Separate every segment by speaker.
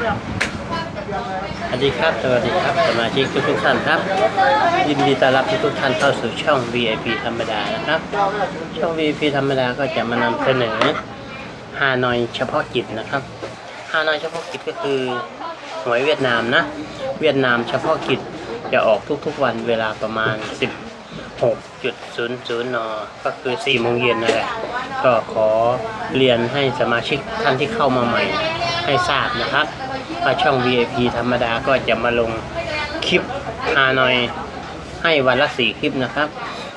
Speaker 1: สวัสดีครับ สวัสดีครับ สมาชิกทุกๆท่านครับ ยินดีต้อนรับทุกๆท่านเข้าสู่ช่อง VIP ธรรมดานะครับ ช่อง VIP ธรรมดาก็จะมานำเสนอฮานอยเฉพาะกิจนะครับฮานอยเฉพาะกิจก็คือหวยเวียดนามนะ เวียดนามเฉพาะกิจจะออกทุกๆวันเวลาประมาณ 16.00 น ก็คือ 4 โมงเย็นนั่นแหละ ก็ขอเรียนให้สมาชิกท่านที่เข้ามาใหม่ให้ทราบนะครับ ถ้าช่อง VIP ธรรมดาก็จะมาลงคลิปฮานอยให้วันละสี่คลิปนะครับ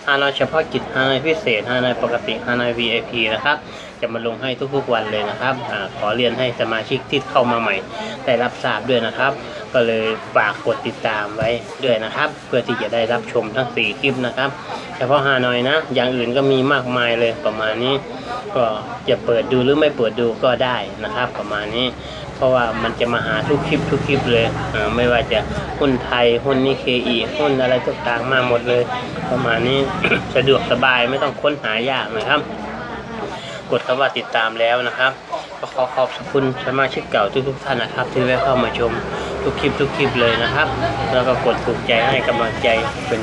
Speaker 1: ฮานอยเฉพาะกิจฮานอยพิเศษฮานอยปกติฮานอย VIP นะครับ จะมาลงให้ทุกๆวันเลยนะครับอขอเรียนให้สมาชิกที่เข้ามาใหม่ ได้รับทราบด้วยนะครับ ก็เลยฝากกดติดตามไว้ด้วยนะครับ เพื่อที่จะได้รับชมทั้ง 4 คลิปนะครับ เฉพาะฮานอยนะ อย่างอื่นก็มีมากมายเลยประมาณนี้ ก็จะเปิดดูหรือไม่เปิดดูก็ได้นะครับ ประมาณนี้เพราะว่ามันจะมาหาทุกคลิปทุกคลิปเลยไม่ว่าจะหุ้นไทยหุ้นนิเคอีหุ้นอะไรต่างๆมาหมดเลย ประมาณนี้สะดวกสบายไม่ต้องค้นหายากนะครับ กดคำว่าติดตามแล้วนะครับก็ขอขอบคุณสมาชิกเก่าทุกๆท่านนะครับ ที่แวะเข้ามาชมทุกคลิปทุกคลิปเลยนะครับ แล้วก็กดถูกใจให้กำลังใจเป็น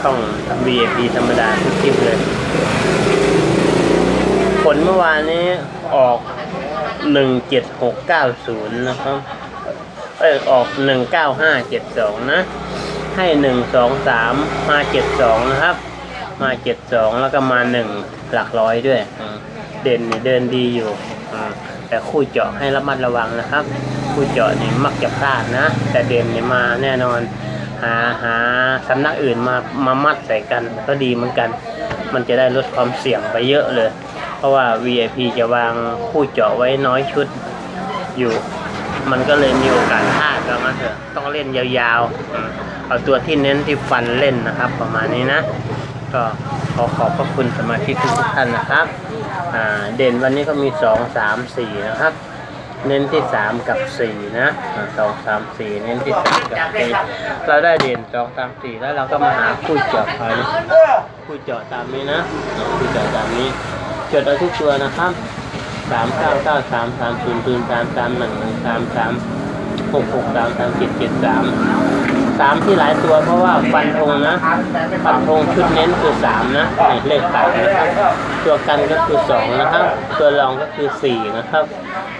Speaker 1: ช่อง VIP ธรรมดาทุกคลิปเลยผลเมื่อวานนี้ออก 17690 นะครับเอยออก 19572 นะ ให้ 123มา72 นะครับ มา72แล้วก็มา1หลักร้อยด้วยอืมเด่นนี่เดินดีอยู่อืมแต่คู่เจาะให้ระมัดระวังนะครับ คู่เจาะนี่มักจะพลาดนะ แต่เด่นนี่มาแน่นอนหาหาสำนักอื่นมามามัดใส่กันก็ดีเหมือนกัน มันจะได้ลดความเสี่ยงไปเยอะเลย เพราะว่า VIP จะวางคู่เจาะไว้น้อยชุดอยู่ มันก็เลยมีโอกาสพลาดก็มาเถอะต้องเล่นยาวๆอืมเอาตัวที่เน้นที่ฟันเล่นนะครับ ประมาณนี้นะ ก็ขอขอบพระคุณสมาชิกทุกท่านนะครับเด่นวันนี้ก็มีสองสามสี่นะครับ เน้นที่สามกับสี่นะสองสามสี่เน้นที่สามกับสี่เราได้เด่นสองสามสี่แล้วเราก็มาหาคู่เจาะไปคู่เจาะตามนี้นะคู่เจาะตามนี้จดเอาทุกตัวนะครับสามเก้าเก้าสามสามศูนย์ศูนย์สามสามหนึ่งหนึ่งสามสามหกหกสามสามเจ็ดเจ็ดสามามที่หลายตัวเพราะว่าฟันธงนะฟันธงชุดเน้นคือสามนะนี่เลขตัดนะครับตัวกันก็คือสองนะครับ ตัวรองก็คือสี่นะครับ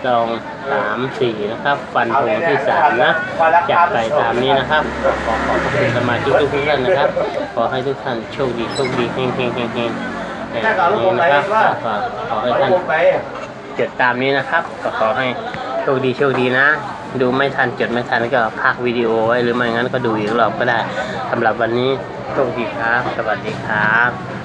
Speaker 1: รองสามสี่นะครับ ฟันธงที่สามนะจับไปตามนี้นะครับขอขอบคุณสมาชิกทุกท่านนะครับ ขอให้ทุกท่านโชคดีโชคดีเฮงเฮงเฮงเฮงนี้นะครับขอให้ท่านจดตามนี้นะครับ ขอให้โชคดีโชคดีนะ ดูไม่ทันจดไม่ทันก็พักวิดีโอไว้หรือไม่งั้นก็ดูอีกรอบก็ได้สำหรับวันนี้โชคดีครับ สวัสดีครับ